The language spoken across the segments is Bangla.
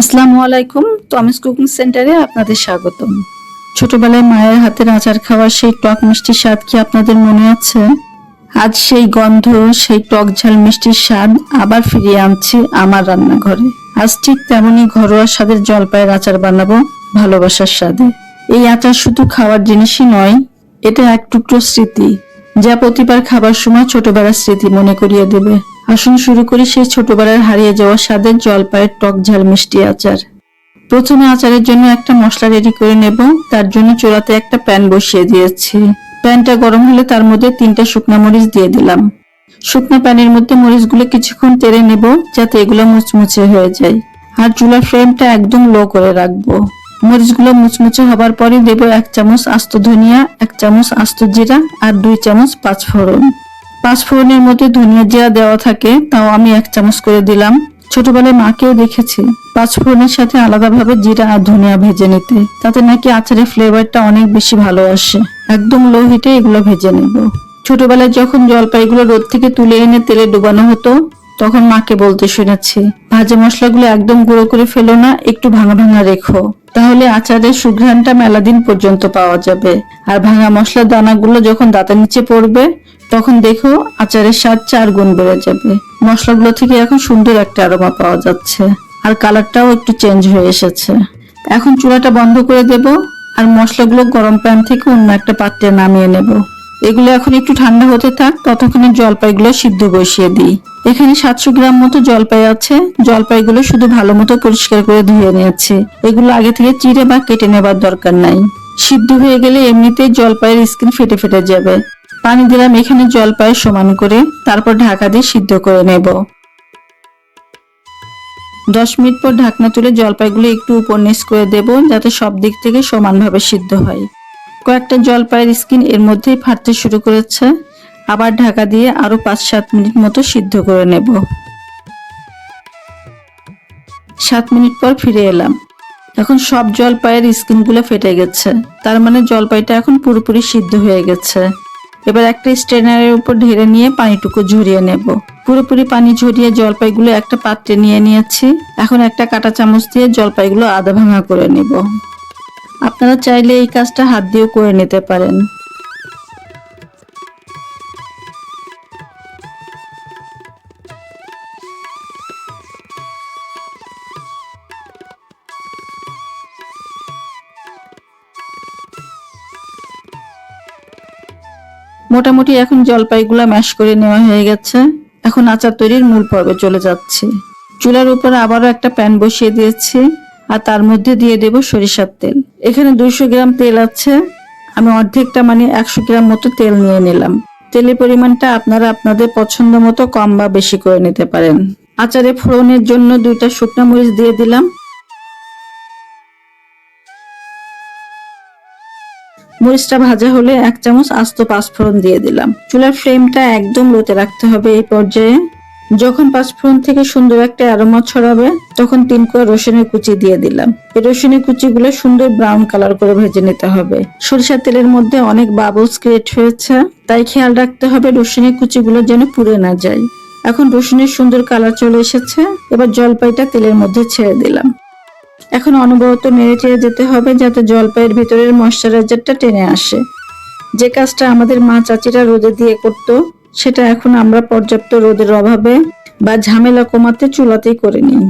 আসসালামু আলাইকুম, টমিস কুকিং সেন্টারে আপনাদের স্বাগতম। ছোটবেলায় মায়ের হাতের আচার খাওয়ার সেই টক মিষ্টি স্বাদ কি আপনাদের মনে আছে? আজ সেই গন্ধ, সেই টক ঝাল মিষ্টির স্বাদ আবার ফিরিয়ে আনছি আমার রান্নাঘরে। আজ ঠিক তেমনই ঘরোয়া স্বাদের জলপাইয়ের আচার বানাবো ভালোবাসার স্বাদে। এই আচার শুধু খাওয়ার জিনিসই নয়, এটা এক টুকরো স্মৃতি, যা প্রতিবার খাবার সময় ছোটবেলার স্মৃতি মনে করিয়ে দেবে। আসুন শুরু করি সেই ছোটবেলার হারিয়ে যাওয়া স্বাদের জলপাইয়ের টক ঝাল মিষ্টি আচার। প্রথমে আচারের জন্য একটা মশলা রেডি করে নেব, তার জন্য চোলাতে একটা প্যান বসিয়ে দিয়েছি। প্যানটা গরম হলে তার মধ্যে তিনটা শুকনা মরিচ দিয়ে দিলাম। শুকনো প্যানের মধ্যে মরিচগুলো কিছুক্ষণ তেড়ে নেব, যাতে এগুলো মুচমুচে হয়ে যায়। আর চুলার ফ্লেমটা একদম লো করে রাখব। মরিচগুলো মুচমুচে হবার পরে দেব এক চামচ আস্ত ধনিয়া, এক চামচ আস্ত জিরা আর দুই চামচ পাঁচফোড়ন। পাঁচফোড়নের মধ্যে ধনিয়া জিরা দেওয়া থাকে, তাও আমি এক চামচ করে দিলাম। ছোটবেলায় মাকেও দেখেছি, পাঁচফোড়নের সাথে আলাদাভাবে জিরা আর ধনিয়া ভেজে নিতে। তাতে নাকি আচারের ফ্লেভারটা অনেক বেশি ভালো আসে। একদম লো হিটে এগুলো ভেজে নেব। ছোটবেলায় যখন জলপাইগুলো রোদ থেকে তুলে এনে তেলে ডুবানো হতো, তখন মাকে বলতে শুনেছি, ভাজা মশলাগুলো একদম গুঁড়ো করে ফেলো না, একটু ভাঙা ভাঙা রেখো। তাহলে আচারের সুঘ্রাণটা মেলা দিন পর্যন্ত পাওয়া যাবে। আর ভাঙা মশলার দানাগুলো যখন দাঁতের নিচে পড়বে, তখন দেখো আচারের স্বাদ চার গুণ বেড়ে যাবে। মশলাগুলো থেকে এখন সুন্দর একটা আরোমা পাওয়া যাচ্ছে। আর কালারটাও একটু চেঞ্জ হয়ে এসেছে। এখন চুলাটা বন্ধ করে দেব, আর মশলাগুলো গরম প্যান থেকে অন্য একটা পাত্রে নামিয়ে নেব। এগুলো এখন একটু ঠান্ডা হতে থাক, ততক্ষণে জলপাইগুলো সিদ্ধ বসিয়ে দিই। এখানে সাতশো গ্রাম মতো জলপাই আছে। জলপাইগুলো শুধু ভালো মতো পরিষ্কার করে ধুয়ে নিয়েছি। এগুলো আগে থেকে চিড়ে বা কেটে নেবার দরকার নাই। সিদ্ধ হয়ে গেলে এমনিতেই জলপাইয়ের স্কিন ফেটে ফেটে যাবে। পানি দিলাম এখানে জলপাই সমান করে, তারপর ঢাকা দিয়ে সিদ্ধ করে নেব। দশ মিনিট পর ঢাকনা তুলে জলপাইগুলো একটু উপর নিচ করে দেব, যাতে সব দিক থেকে সমানভাবে সিদ্ধ হয়। কয়েকটা জলপাইয়ের স্কিন এর মধ্যেই ফাটতে শুরু করেছে। আবার ঢাকা দিয়ে আরও পাঁচ সাত মিনিট মতো সিদ্ধ করে নেব। সাত মিনিট পর ফিরে এলাম। এখন সব জলপাইয়ের স্কিনগুলো ফেটে গেছে। তার মানে জলপাইটা এখন পুরোপুরি সিদ্ধ হয়ে গেছে। এবার একটা স্ট্রেনারের উপর ঢেলে নিয়ে পানিটুকু ঝরিয়ে নেব। পুরোপুরি পানি ঝরিয়ে জলপাইগুলো একটা পাত্রে নিয়ে নিয়েছি। এখন একটা কাঁটা চামচ দিয়ে জলপাইগুলো আধা ভাঙা করে নেব। আপনারা চাইলে এই কাজটা হাত দিয়েও করে নিতে পারেন। মোটামুটি এখন জলপাইগুলা ম্যাশ করে নেওয়া হয়ে গেছে। এখন আচার তৈরির মূল পর্বে চলে যাচ্ছি। চুলার উপর আবারও একটা প্যান বসিয়ে দিয়েছি, আর তার মধ্যে দিয়ে দেব সরিষার তেল। এখানে দুইশো গ্রাম তেল আছে। আমি অর্ধেকটা মানে একশো গ্রাম মতো তেল নিয়ে নিলাম। তেলের পরিমাণটা আপনারা আপনাদের পছন্দ মতো কম বা বেশি করে নিতে পারেন। আচারে ফোড়নের জন্য দুইটা শুকনো মরিচ দিয়ে দিলাম। মরিচটা ভাজা হলে এক চামচ আস্ত পাঁচফোড়ন দিয়ে দিলাম। চুলার ফ্লেমটা একদম লোতে রাখতে হবে এই পর্যায়ে। যখন পাঁচফোড়ন থেকে সুন্দর একটা অ্যারোমা ছড়াবে, তখন তিন কোয়া রসুনের কুচি দিয়ে দিলাম। এই রসুনের কুচিগুলো সুন্দর ব্রাউন কালার করে ভেজে নিতে হবে। সরিষার তেলের মধ্যে অনেক বাবলস ক্রিয়েট হয়েছে, তাই খেয়াল রাখতে হবে রসুনের কুচিগুলো যেন পুড়ে না যায়। এখন রসুনের সুন্দর কালার চলে এসেছে, এবার জলপাইটা তেলের মধ্যে ছেড়ে দিলাম। এখন অনবরত নেড়ে চেড়ে যেতে হবে যাতে জলপাইয়ের ভিতরের ময়শ্চারাইজারটা টেনে আসে। যে কাজটা আমাদের মা চাচিরা রোদে দিয়ে করতো সেটা এখন আমরা পর্যাপ্ত রোদের অভাবে বা ঝামেলা কমাতে চুলাতেই করে নিই।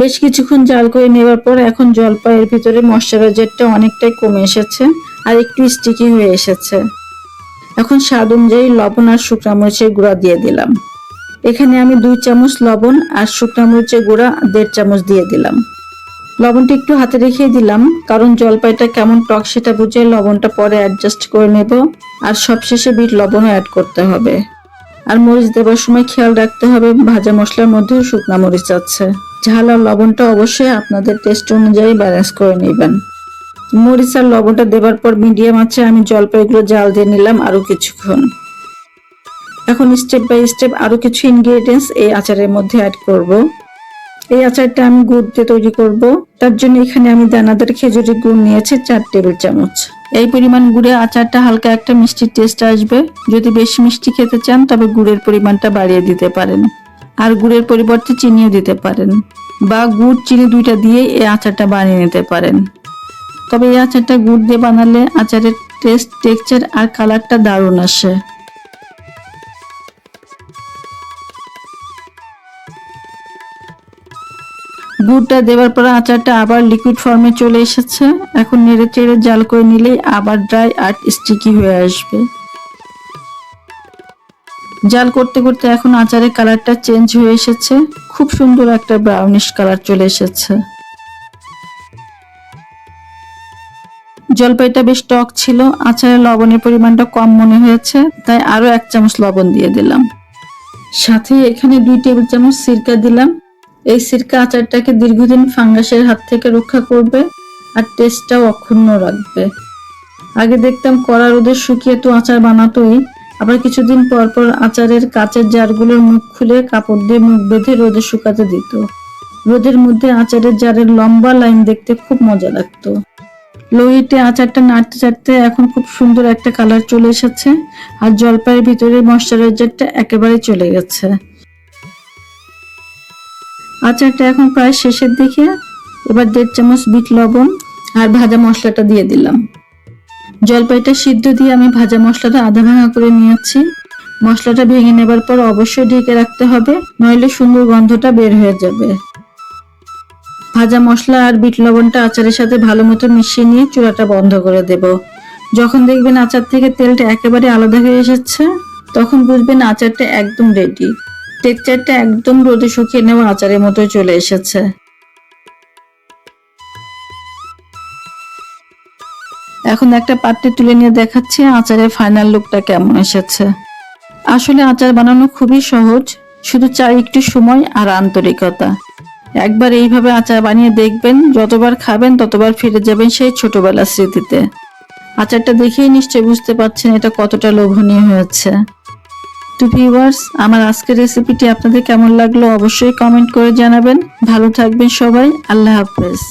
বেশ কিছুক্ষণ জাল করে নেওয়ার পর এখন জলপাইয়ের ভিতরে ময়শ্চারাইজারটা অনেকটাই কমে এসেছে আর একটু স্টিকি হয়ে এসেছে। এখন স্বাদ অনুযায়ী লবণ আর শুকনা মরিচের গুঁড়া দিয়ে দিলাম। এখানে আমি দুই চামচ লবণ আর শুকনা মরিচের গুঁড়া দেড় চামচ দিয়ে দিলাম। লবণটা একটু হাতে রেখে দিলাম, কারণ জলপাইটা কেমন টক সেটা বুঝে লবণটা পরে অ্যাডজাস্ট করে নেব, আর সবশেষে বিট লবণও অ্যাড করতে হবে। আর মরিচ দেওয়ার সময় খেয়াল রাখতে হবে, ভাজা মশলার মধ্যেও শুকনা মরিচ আছে। ঝাল আর লবণটা অবশ্যই আপনাদের টেস্ট অনুযায়ী ব্যালেন্স করে নেবেন। মরিচ আর লবণটা দেওয়ার পর মিডিয়াম আছে, আমি জলপাইগুলো জাল দিয়ে নিলাম আরও কিছুক্ষণ। এখন স্টেপ বাই স্টেপ আরও কিছু ইনগ্রেডিয়েন্টস এই আচারের মধ্যে অ্যাড করব। এই আচারটা আমি গুড় দিয়ে তৈরি করব। তার জন্য এখানে আমি দানাদার খেজুরি গুড় নিয়েছি চার টেবিল চামচ। এই পরিমাণ গুড়ে আচারটা হালকা একটা মিষ্টি টেস্ট আসবে। যদি বেশি মিষ্টি খেতে চান, তবে গুড়ের পরিমাণটা বাড়িয়ে দিতে পারেন। আর গুড়ের পরিবর্তে চিনিও দিতে পারেন। বা গুড়, চিনি দুইটা দিয়ে এই আচারটা বানিয়ে নিতে পারেন। তবে এই আচারটা গুড় দিয়ে বানালে আচারের টেস্ট টেক্সচার আর কালারটা দারুণ আসে। গুড়টা দেওয়ার পর আচারটা আবার লিকুইড ফর্মে চলে এসেছে। এখন নেড়ে চেড়ে জাল করে নিলেই আবার ড্রাই আর স্টিকি হয়ে আসবে। জাল করতে করতে এখন আচারের কালারটা চেঞ্জ হয়ে এসেছে। খুব সুন্দর একটা ব্রাউনিশ কালার চলে এসেছে। জলপাইটা বেশ টক ছিল, আচারের লবণের পরিমাণটা কম মনে হয়েছে, তাই আরও এক চামচ লবণ দিয়ে দিলাম। সাথে এখানে দুই টেবিল চামচ সিরকা দিলাম। এই সিরকা আচারটাকে দীর্ঘদিন ফাঙ্গাসের হাত থেকে রক্ষা করবে আর টেস্টটাও অক্ষুণ্ণ রাখবে। আগে দেখতাম কড়া রোদে শুকিয়ে তো আচার বানাতোই, আবার কিছুদিন পর পর আচারের কাচের জারগুলোর মুখ খুলে কাপড় দিয়ে মুখ বেঁধে রোদে শুকাতে দিত। রোদের মধ্যে আচারের জারের লম্বা লাইন দেখতে খুব মজা লাগতো। লোহিতে আচারটা নাড়তে চাড়তে এখন খুব সুন্দর একটা কালার চলে এসেছে, আর জলপাইয়ের ভিতরে ময়শ্চারাইজারটা একেবারে চলে গেছে। আচারটা এখন প্রায় শেষের দিকে। এবার দেড় চামচ বিট লবণ আর ভাজা মশলাটা দিয়ে দিলাম। জলপাইটা সিদ্ধ দিয়ে আমি ভাজা মশলাটা আধা ভাঙা করে নিয়েছি। মশলাটা ভেঙে নেবার পর অবশ্যই ঢেকে রাখতে হবে, নইলে সুন্দর গন্ধটা বের হয়ে যাবে। ভাজা মশলা আর বিট লবণটা আচারের সাথে ভালো মতো মিশিয়ে নিয়ে চূড়াটা বন্ধ করে দেব। যখন দেখবেন আচার থেকে তেলটা একেবারে আলাদা হয়ে এসেছে, তখন বুঝবেন আচারটা একদম রেডি টেক্সচারটা একদম রোদে শুকিয়ে নেওয়া আচারের মতো চলে এসেছে। এখন একটা পাত্রে তুলে নিয়ে দেখাচ্ছি আচারের ফাইনাল লুকটা কেমন এসেছে। আসলে আচার বানানো খুবই সহজ, শুধু চাই একটু সময় আর আন্তরিকতা। একবার এইভাবে আচার বানিয়ে দেখবেন, যতবার খাবেন ততবার ফিরে যাবেন সেই ছোটবেলার স্মৃতিতে। আচারটা দেখেই নিশ্চয়ই বুঝতে পারছেন এটা কতটা লোভনীয় হয়েছে। তো ভিউয়ার্স আমার আজকের রেসিপিটি আপনাদের কেমন লাগল অবশ্যই কমেন্ট করে জানাবেন। ভালো থাকবেন সবাই, আল্লাহ হাফেজ।